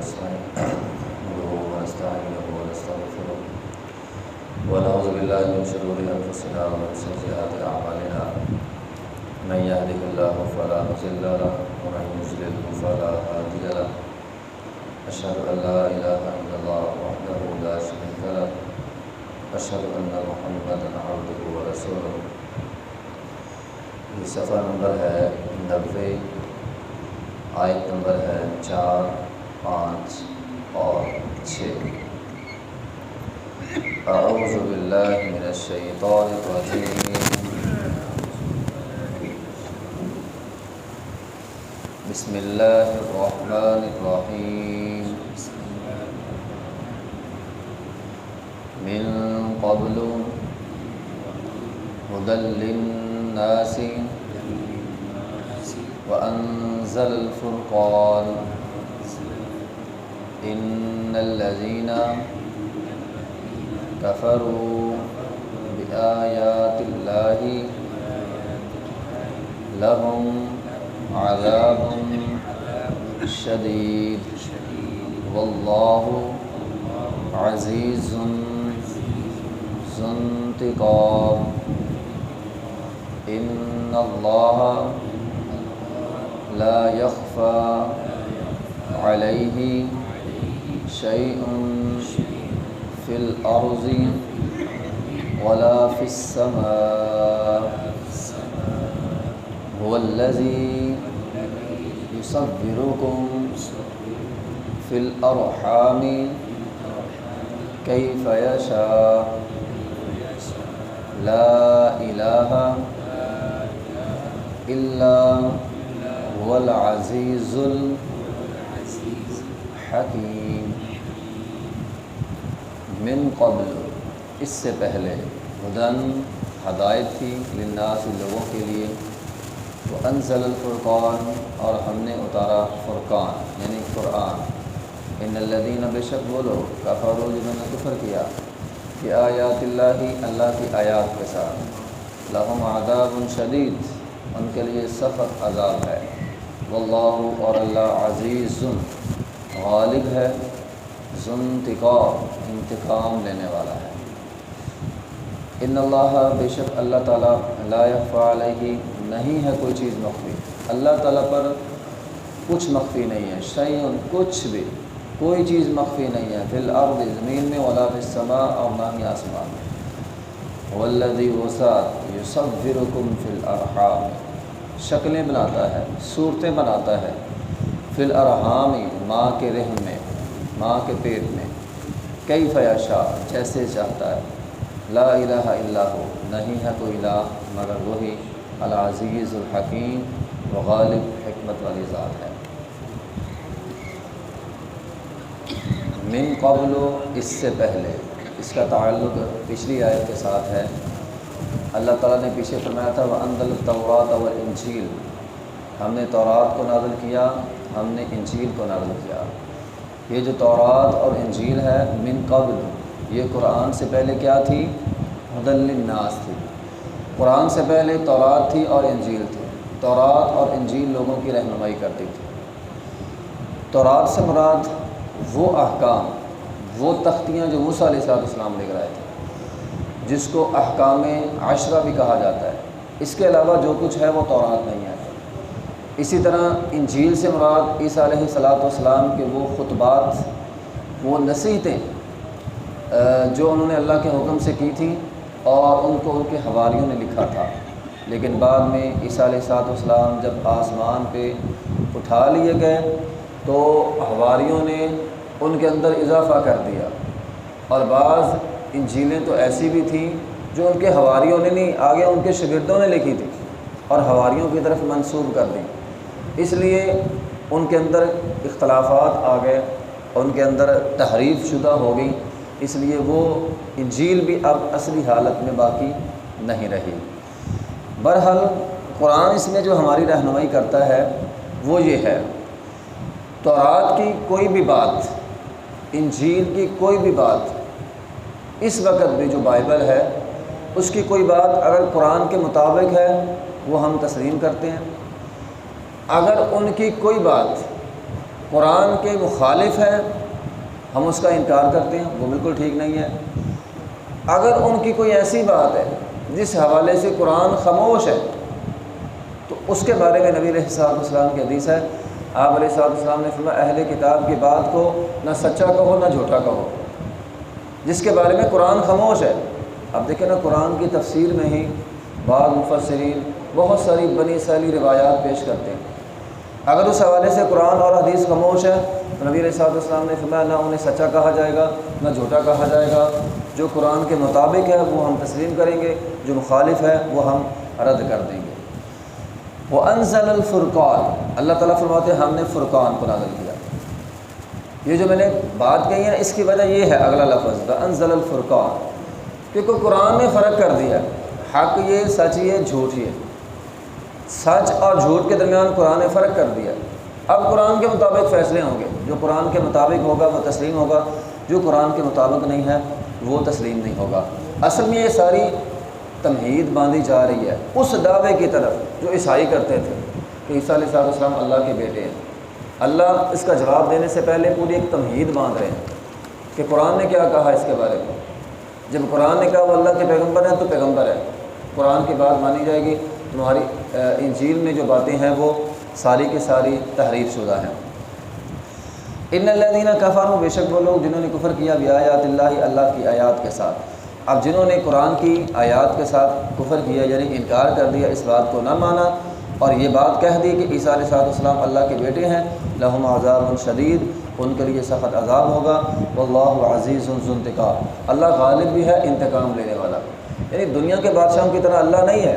ونستعينه ونستعينه ونستغفره ونعوذ بالله من شرور أنفسنا ومن سيئات أعمالنا. من يهده الله فلا مضل له ومن فلا هادي له. أشهد أن لا إله إلا الله وحده لا شريك له. أشهد أن محمدا عبده ورسوله. یہ صفحہ نمبر ہے نبے آیت نمبر ہے، چار 5 اور 6 أعوذ بالله من الشيطان الرجيم. بسم الله الرحمن الرحيم. من قبل هدى للناس وأنزل الفرقان. إن الذين كفروا بآيات الله لهم عذاب شديد والله عزيز ذو انتقام إن الله لا يخفى عليه شيء في الأرض ولا في السماء. هو الذي يصبركم في الأرحام كيف يشاء. لا إله إلا هو العزيز الحكيم. من قبل، اس سے پہلے ہدن، ہدایت تھی للناس لوگوں کے لیے وہ انزل الفرقان اور ہم نے اتارا فرقان یعنی قرآن۔ ان الدین بے شک وہ لوگ کفرو جنہوں نے کفر کیا کہ آیات اللہ اللہ کی آیات کے ساتھ۔ لہم عذاب شدید، ان کے لیے سخت عذاب ہے۔ واللہ اور اللہ عزیز، غالب ہے۔ ذنتقام انتقام لینے والا ہے۔ ان اللہ بے شک اللہ تعالیٰ لا يخفى علیہ، نہیں ہے کوئی چیز مخفی۔ اللہ تعالیٰ پر کچھ مخفی نہیں ہے، شیئن، کچھ بھی۔ کوئی چیز مخفی نہیں ہے۔ فی الارض، زمین میں، ولا فی السماء اور نہ ہی آسمان میں۔ والذی وسعت یصورکم فی الارحام۔ شکلیں بناتا ہے، صورتیں بناتا ہے۔ فی الارحام، ماں کے رحم میں۔ ماں کے پیٹ میں۔ کئی فیاشا جیسے چاہتا ہے۔ لا الہ الا ہو، نہیں ہے کوئی الہ، مگر وہی العزیز الحکیم و غالب حکمت والی ذات ہے۔ من قبل و اس سے پہلے۔ اس کا تعلق پچھلی آیت کے ساتھ ہے۔ اللہ تعالیٰ نے پیچھے فرمایا تھا وہ اندل طورات اور انجیل ہم نے تورات کو نازل کیا، ہم نے انجیل کو نازل کیا۔ یہ جو تورات اور انجیل ہے من قبل، یہ قرآن سے پہلے کیا تھی؟ حدل الناس تھی۔ قرآن سے پہلے تورات تھی اور انجیل تھی۔ تورات اور انجیل لوگوں کی رہنمائی کرتی تھی۔ تورات سے مراد وہ احکام، وہ تختیاں جو موسیٰ علیہ السلام اسلام لکھ رہے تھے، جس کو احکام عشرہ بھی کہا جاتا ہے۔ اس کے علاوہ جو کچھ ہے وہ تورات نہیں ہے۔ اسی طرح انجیل سے مراد عیسیٰ علیہ صلاۃ والسلام کے وہ خطبات، وہ نصیحتیں جو انہوں نے اللہ کے حکم سے کی تھیں اور ان کو ان کے حوالیوں نے لکھا تھا۔ لیکن بعد میں عیسیٰ علیہ صلاۃ والسلام جب آسمان پہ اٹھا لیے گئے تو حواریوں نے ان کے اندر اضافہ کر دیا۔ اور بعض انجیلیں تو ایسی بھی تھیں جو ان کے حواریوں نے نہیں، آگے ان کے شاگردوں نے لکھی تھی اور حواریوں کی طرف منسوب کر دیں اس لیے ان کے اندر اختلافات آ گئے ان کے اندر تحریف شدہ ہو گئی۔ اس لیے وہ انجیل بھی اب اصلی حالت میں باقی نہیں رہی۔ بہرحال قرآن اس میں جو ہماری رہنمائی کرتا ہے وہ یہ ہے۔ تورات کی کوئی بھی بات، انجیل کی کوئی بھی بات، اس وقت بھی جو بائبل ہے، اس کی کوئی بات اگر قرآن کے مطابق ہے، وہ ہم تسلیم کرتے ہیں۔ اگر ان کی کوئی بات قرآن کے مخالف ہے، ہم اس کا انکار کرتے ہیں، وہ بالکل ٹھیک نہیں ہے۔ اگر ان کی کوئی ایسی بات ہے، جس حوالے سے قرآن خاموش ہے، تو اس کے بارے میں نبی علیہ السلام السلام کی حدیث ہے۔ آپ علیہ السلام السلام نے فرمایا، اہل کتاب کی بات کو نہ سچا کہو، نہ جھوٹا کہو۔ جس کے بارے میں قرآن خاموش ہے۔ اب دیکھیں نا، قرآن کی تفسیر میں ہی بعض مفسرین بہت ساری بنی سالی روایات پیش کرتے ہیں۔ اگر اس حوالے سے قرآن اور حدیث خاموش ہے، تو نبی علیہ صاحب السلام نے فرمایا، نہ انہیں سچا کہا جائے گا، نہ جھوٹا کہا جائے گا۔ جو قرآن کے مطابق ہے، وہ ہم تسلیم کریں گے، جو مخالف ہے، وہ ہم رد کر دیں گے۔ وہ انزل الفرقان۔ اللہ تعالیٰ فرماتے ہم نے فرقان کو نازل کیا۔ یہ جو میں نے بات کہی ہے، اس کی وجہ یہ ہے، اگلا لفظ انزل الفرقان۔ کیونکہ قرآن نے فرق کر دیا حق یہ، سچ یہ، جھوٹ یہ۔ سچ اور جھوٹ کے درمیان قرآن نے فرق کر دیا۔ اب قرآن کے مطابق فیصلے ہوں گے۔ جو قرآن کے مطابق ہوگا وہ تسلیم ہوگا، جو قرآن کے مطابق نہیں ہے وہ تسلیم نہیں ہوگا۔ اصل میں یہ ساری تمہید باندھی جا رہی ہے۔ اس دعوے کی طرف جو عیسائی کرتے تھے کہ عیسیٰ علیہ صاحب السلام اللہ کے بیٹے ہیں۔ اللہ اس کا جواب دینے سے پہلے پوری ایک تمہید باندھ رہے ہیں کہ قرآن نے کیا کہا اس کے بارے میں۔ جب قرآن نے کہا وہ اللہ کے پیغمبر ہیں تو پیغمبر ہے قرآن کی بات مانی جائے گی۔ تمہاری انجیل میں جو باتیں ہیں وہ ساری کی ساری تحریر شدہ ہیں۔ ان اللہ دینہ کفار بے شک وہ لوگ جنہوں نے کفر کیا بھی آیات اللہ اللہ کی آیات کے ساتھ۔ اب جنہوں نے قرآن کی آیات کے ساتھ کفر کیا یعنی انکار کر دیا، اس بات کو نہ مانا۔ اور یہ بات کہہ دی کہ عیسیٰ علیہ صاحب السلام اللہ کے بیٹے ہیں۔ لہم عذاب الشدید ان کے لیے سخت عذاب ہوگا۔ واللہ عزیز الزنتقام اللہ غالب بھی ہے، انتقام لینے والا۔ یعنی دنیا کے بادشاہوں کی طرح اللہ نہیں ہے۔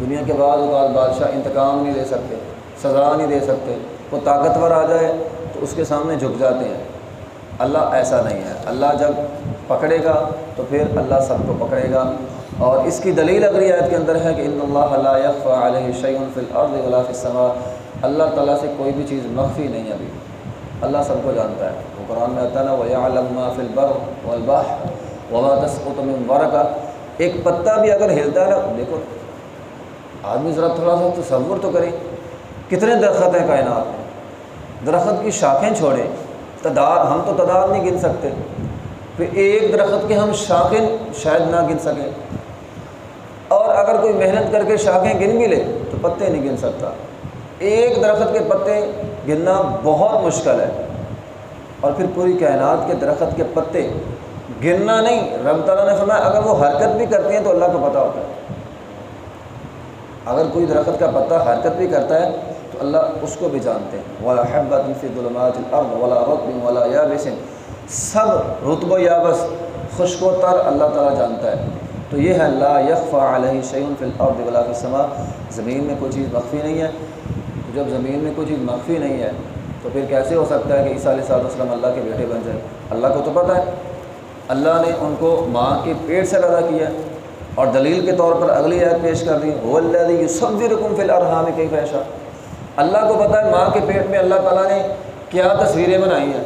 دنیا کے بعد اوقات بادشاہ انتقام نہیں دے سکتے، سزا نہیں دے سکتے، وہ طاقتور آ جائے تو اس کے سامنے جھک جاتے ہیں۔ اللہ ایسا نہیں ہے۔ اللہ جب پکڑے گا تو پھر اللہ سب کو پکڑے گا۔ اور اس کی دلیل اگلی آیت کے اندر ہے کہ ان اللہ علیہ شعین فی الارض ولا فی السماء۔ اللہ تعالیٰ سے کوئی بھی چیز مخفی نہیں ابھی۔ اللہ سب کو جانتا ہے۔ وہ قرآن میں آتا نا وہ علامہ فلبر والباح وما تسقط من ورقہ ایک پتا بھی اگر ہلتا ہے نا، دیکھو آدمی ذرا تھوڑا سا تصور تو کرے کتنے درخت ہیں کائنات میں؟ درخت کی شاخیں چھوڑیں۔ تعداد ہم تو تعداد نہیں گن سکتے۔ پھر ایک درخت کے ہم شاخیں شاید نہ گن سکیں۔ اور اگر کوئی محنت کر کے شاخیں گن بھی لے، تو پتے نہیں گن سکتا۔ ایک درخت کے پتے گننا بہت مشکل ہے۔ اور پھر پوری کائنات کے درخت کے پتے گننا نہیں۔ رب تعالیٰ نے فرمایا، اگر وہ حرکت بھی کرتی ہیں تو اللہ کو پتہ ہوتا ہے۔ اگر کوئی درخت کا پتہ حرکت بھی کرتا ہے، تو اللہ اس کو بھی جانتے ہیں۔ ولا حبت فی ظلمات الارض ولا رطب ولا یابس سب رتب و یابس، خشک و تر اللہ تعالیٰ جانتا ہے۔ تو یہ ہے اللہ یکفا علیہ شعین فی الارض ولا فی السماء۔ زمین میں کوئی چیز مخفی نہیں ہے۔ جب زمین میں کوئی چیز مخفی نہیں ہے، تو پھر کیسے ہو سکتا ہے کہ عیسیٰ علیہ صاحب وسلم اللہ کے بیٹے بن جائے؟ اللہ کو تو پتہ ہے۔ اللہ نے ان کو ماں کے پیٹ سے پیدا کیا اور دلیل کے طور پر اگلی عید پیش کر دی وہ اللہ یہ سب بھی رقم فی الحا میں کئی پیشہ اللہ کو پتہ ہے، ماں کے پیٹ میں اللہ تعالیٰ نے کیا تصویریں بنائی ہیں۔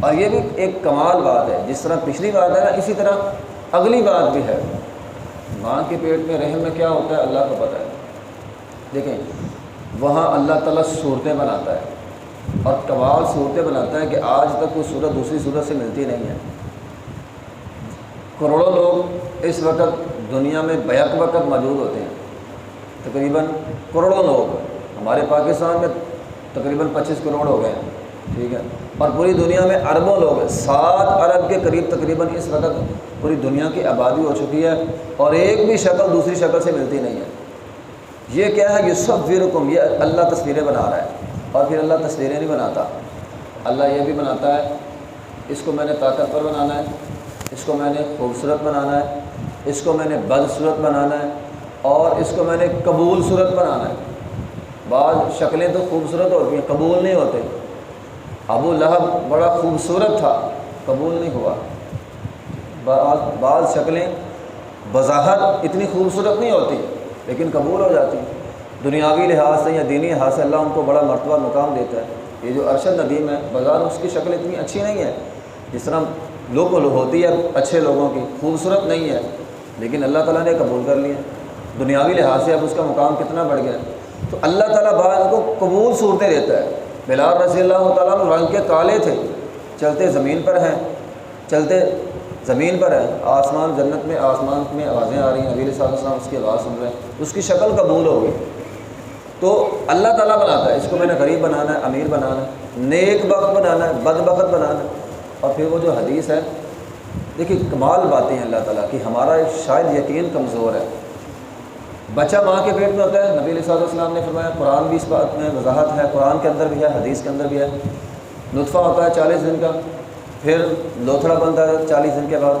اور یہ بھی ایک کمال بات ہے، جس طرح پچھلی بات ہے نا، اسی طرح اگلی بات بھی ہے۔ ماں کے پیٹ میں رحم میں کیا ہوتا ہے، اللہ کو پتہ ہے۔ دیکھیں، وہاں اللہ تعالیٰ صورتیں بناتا ہے اور کمال صورتیں بناتا ہے کہ آج تک کوئی صورت دوسری صورت سے ملتی نہیں ہے۔ کروڑوں لوگ اس وقت دنیا میں بیک وقت موجود ہوتے ہیں۔ تقریباً کروڑوں لوگ۔ ہمارے پاکستان میں تقریباً پچیس کروڑ ہو گئے ہیں۔ ٹھیک ہے۔ اور پوری دنیا میں اربوں لوگ ہیں۔ سات ارب کے قریب تقریباً اس وقت پوری دنیا کی آبادی ہو چکی ہے اور ایک بھی شکل دوسری شکل سے ملتی نہیں ہے۔ یہ کیا ہے؟ یہ سب ویرکم یہ اللہ تصویریں بنا رہا ہے۔ اور پھر اللہ تصویریں نہیں بناتا۔ اللہ یہ بھی بناتا ہے، اس کو میں نے طاقتور بنانا ہے۔ اس کو میں نے خوبصورت بنانا ہے، اس کو میں نے بد صورت بنانا ہے اور اس کو میں نے قبول صورت بنانا ہے۔ بعض شکلیں تو خوبصورت ہوتی ہیں، قبول نہیں ہوتے۔ ابو لہب بڑا خوبصورت تھا، قبول نہیں ہوا۔ بعض بعض شکلیں بظاہر اتنی خوبصورت نہیں ہوتی، لیکن قبول ہو جاتی۔ دنیاوی لحاظ سے یا دینی لحاظ سے اللہ ان کو بڑا مرتبہ مقام دیتا ہے۔ یہ جو ارشد ندیم ہے بازار اس کی شکل اتنی اچھی نہیں ہے، جس طرح لوگ ہوتی ہے اچھے لوگوں کی، خوبصورت نہیں ہے، لیکن اللہ تعالیٰ نے قبول کر لیا۔ دنیاوی لحاظ سے اب اس کا مقام کتنا بڑھ گیا۔ تو اللہ تعالیٰ بعض کو قبول صورتیں دیتا ہے۔ بلال رضی اللہ تعالیٰ رنگ کے کالے تھے۔ چلتے زمین پر ہیں۔ چلتے زمین پر ہے آسمان جنت میں، آسمان میں آوازیں آ رہی ہیں۔ نبی صلی اللہ علیہ وسلم اس کی آواز سن رہے ہیں۔ اس کی شکل قبول ہو گئی۔ تو اللہ تعالیٰ بناتا ہے۔ اس کو میں نے غریب بنانا ہے، امیر بنانا ہے۔ نیک وقت بنانا ہے بد وقت بنانا ہے۔ اور پھر وہ جو حدیث ہے، دیکھیے کمال باتیں ہیں اللہ تعالیٰ کی، ہمارا شاید یقین کمزور ہے۔ بچہ ماں کے پیٹ میں ہوتا ہے، نبی علیہ صاحب السلام نے فرمایا، قرآن بھی اس بات میں وضاحت ہے، قرآن کے اندر بھی ہے، حدیث کے اندر بھی ہے۔ نطفہ ہوتا ہے چالیس دن کا، پھر لوتھڑا بنتا ہے چالیس دن کے بعد،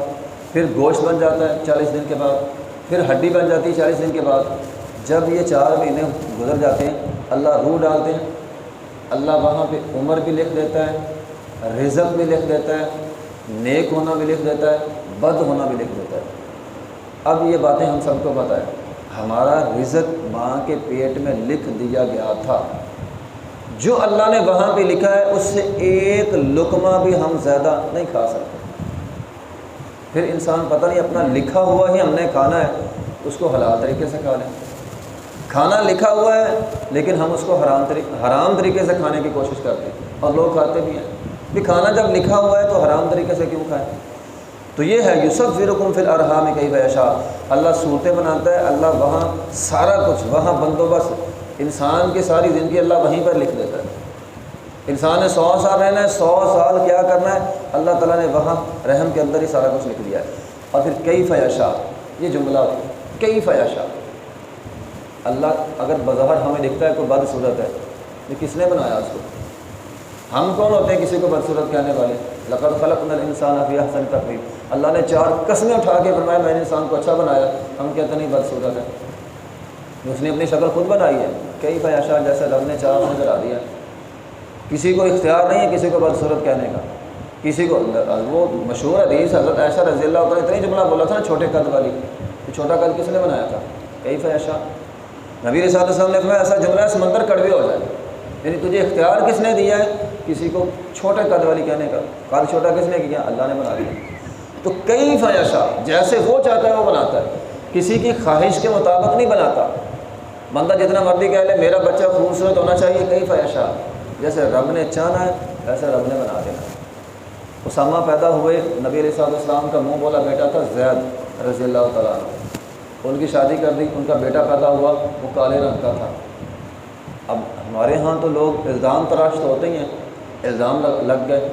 پھر گوشت بن جاتا ہے چالیس دن کے بعد، پھر ہڈی بن جاتی ہے چالیس دن کے بعد۔ جب یہ چار مہینے گزر جاتے ہیں، اللہ روح ڈالتے ہیں، اللہ وہاں پہ عمر بھی لکھ دیتا ہے رزق بھی لکھ دیتا ہے، نیک ہونا بھی لکھ دیتا ہے، بد ہونا بھی لکھ دیتا ہے۔ اب یہ باتیں ہم سب کو پتہ ہے ہمارا رزق ماں کے پیٹ میں لکھ دیا گیا تھا۔ جو اللہ نے وہاں پہ لکھا ہے، اس سے ایک لقمہ بھی ہم زیادہ نہیں کھا سکتے۔ پھر انسان پتہ نہیں، اپنا لکھا ہوا ہی ہم نے کھانا ہے، اس کو حلال طریقے سے کھا لیں۔ کھانا لکھا ہوا ہے، لیکن ہم اس کو حرام طریقے حرام طریقے سے کھانے کی کوشش کرتے ہیں۔ اور لوگ کھاتے بھی ہیں۔ بھی کھانا جب لکھا ہوا ہے تو حرام طریقے سے کیوں کھائیں؟ تو یہ ہے یوسف فرقم فی الرحا میں کئی ویشا اللہ صورتیں بناتا ہے، اللہ وہاں سارا کچھ، وہاں بندوبست، انسان کی ساری زندگی اللہ وہیں پر لکھ دیتا ہے۔ انسان نے سو سال رہنا ہے، سو سال کیا کرنا ہے؟ اللہ تعالیٰ نے وہاں رحم کے اندر ہی سارا کچھ لکھ دیا ہے۔ اور پھر کئی فیاشا یہ جملہ کئی فیاشا اللہ اگر بظہر ہمیں دکھتا ہے، کوئی بد صورت ہے، یہ کس نے بنایا اس کو؟ ہم کون ہوتے ہیں کسی کو بدصورت کہنے والے؟ لقد خلق نل انسان ابھی حسن تقریب اللہ نے چار قسمیں اٹھا کے فرمایا، میں نے انسان کو اچھا بنایا، ہم کہتے نہیں، بدصورت ہے۔ اس نے اپنی شکل خود بنائی ہے۔ کئی پیاشا جیسے رب نے چار میں کرا دیا۔ کسی کو اختیار نہیں ہے کسی کو بدصورت کہنے کا۔ کسی کو، وہ مشہور حدیث حضرت ایسا رضی اللہ تعالیٰ اتنی جملہ بولا تھا نا، چھوٹے قد والی۔ چھوٹا قد کس نے بنایا تھا؟ کئی فیاشا نبی رسالت السلام نے فرمایا، ایسا جملہ ہے سمندر کڑوے ہو جائے۔ یعنی تجھے اختیار کس نے دیا ہے؟ کسی کو چھوٹے قد والی کہنے کا قد چھوٹا کس نے کیا؟ اللہ نے بنا دیا۔ تو کئی فیاشا جیسے وہ چاہتا ہے، وہ بناتا ہے۔ کسی کی خواہش کے مطابق نہیں بناتا۔ بندہ جتنا مرضی کہہ لے، میرا بچہ خوبصورت ہونا چاہیے۔ کئی فیاشا جیسے رب نے چاہنا ہے ویسے رب نے بنا دینا۔ اسامہ پیدا ہوئے، نبی علیہ صاحب السلام کا منہ بولا بیٹا تھا، زید رضی اللہ تعالیٰ ان کی شادی کر دی، ان کا بیٹا پیدا ہوا، وہ کالے رنگ کا تھا۔ اب ہمارے ہاں تو لوگ الزام تراش تو ہوتے ہی ہیں۔ الزام لگ گئے۔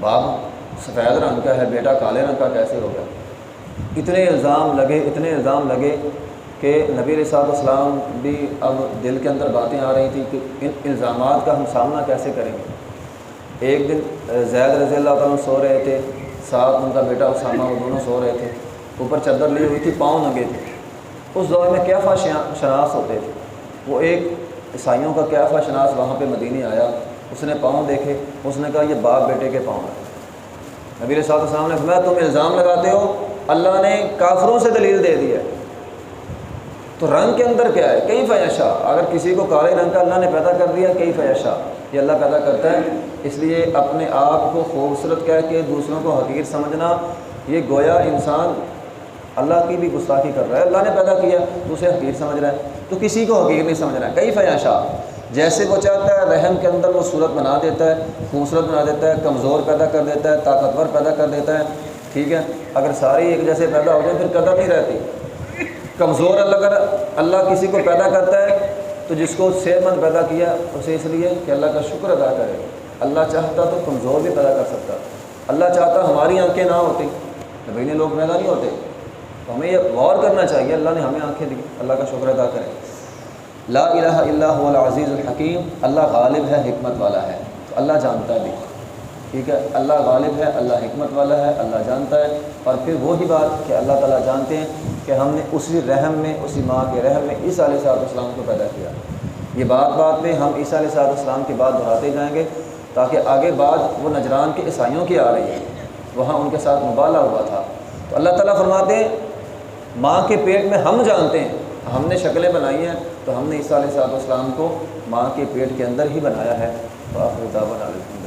باپ سفید رنگ کا ہے، بیٹا کالے رنگ کا کیسے ہو گیا؟ اتنے الزام لگے، اتنے الزام لگے کہ نبی علیہ صاحب السلام بھی اب دل کے اندر باتیں آ رہی تھیں کہ ان الزامات کا ہم سامنا کیسے کریں گے۔ ایک دن زید رضی اللہ تعالیٰ سو رہے تھے، ساتھ ان کا بیٹا اسامہ وہ دونوں سو رہے تھے۔ اوپر چادر لی ہوئی تھی، پاؤں لگے تھے۔ اس دور میں کیا شناس ہوتے تھے؟ وہ ایک عیسائیوں کا کیا شناس وہاں پہ مدینی آیا۔ اس نے پاؤں دیکھے، اس نے کہا، یہ باپ بیٹے کے پاؤں ہیں. نبی صاحب السلام نے فرمایا، تم الزام لگاتے ہو؟ اللہ نے کافروں سے دلیل دے دی ہے۔ تو رنگ کے اندر کیا ہے؟ کئی فیاشا اگر کسی کو کالے رنگ کا اللہ نے پیدا کر دیا کئی فیاشا یہ اللہ پیدا کرتا ہے۔ اس لیے اپنے آپ کو خوبصورت کہہ کے دوسروں کو حقیق سمجھنا، یہ گویا انسان اللہ کی بھی گستاخی کر رہا ہے۔ اللہ نے پیدا کیا، تو اسے حقیر سمجھ رہا ہے۔ تو کسی کو حقیر نہیں سمجھ رہا۔ ہے کئی فیاشا جیسے وہ چاہتا ہے، رحم کے اندر وہ صورت بنا دیتا ہے، خوبصورت بنا دیتا ہے، کمزور پیدا کر دیتا ہے، طاقتور پیدا کر دیتا ہے، ٹھیک ہے؟ اگر ساری ایک جیسے پیدا ہو جائیں پھر قدر نہیں رہتی۔ کمزور اللہ اگر اللہ کسی کو پیدا کرتا ہے، تو جس کو صحت مند پیدا کیا، اسے اس لیے کہ اللہ کا شکر ادا کرے۔ اللہ چاہتا تو کمزور بھی پیدا کر سکتا۔ اللہ چاہتا ہماری آنکھیں نہ ہوتی بھائی لوگ پیدا نہیں ہوتے۔ تو ہمیں یہ غور کرنا چاہیے، اللہ نے ہمیں آنکھیں دی، اللہ کا شکر ادا کریں لا الہ الا هو العزیز الحکیم اللہ غالب ہے، حکمت والا ہے۔ تو اللہ جانتا بھی ٹھیک ہے؟ اللہ غالب ہے، اللہ حکمت والا ہے، اللہ جانتا ہے۔ اور پھر وہی بات کہ اللہ تعالیٰ جانتے ہیں کہ ہم نے اسی رحم میں، اسی ماں کے رحم میں عیسیٰ علیہ صاحب السلام کو پیدا کیا۔ یہ بات بات میں ہم عیسیٰ علیہ صاحب السلام کی بات دہراتے جائیں گے، تاکہ آگے بعد وہ نجران کے عیسائیوں کی آ رہی ہے۔ وہاں ان کے ساتھ مبالہ ہوا تھا۔ تو اللہ تعالیٰ فرماتے ہیں، ماں کے پیٹ میں ہم جانتے ہیں، ہم نے شکلیں بنائی ہیں تو ہم نے عیسیٰ علیہ السلام کو ماں کے پیٹ کے اندر ہی بنایا ہے۔ تو آپ الحمد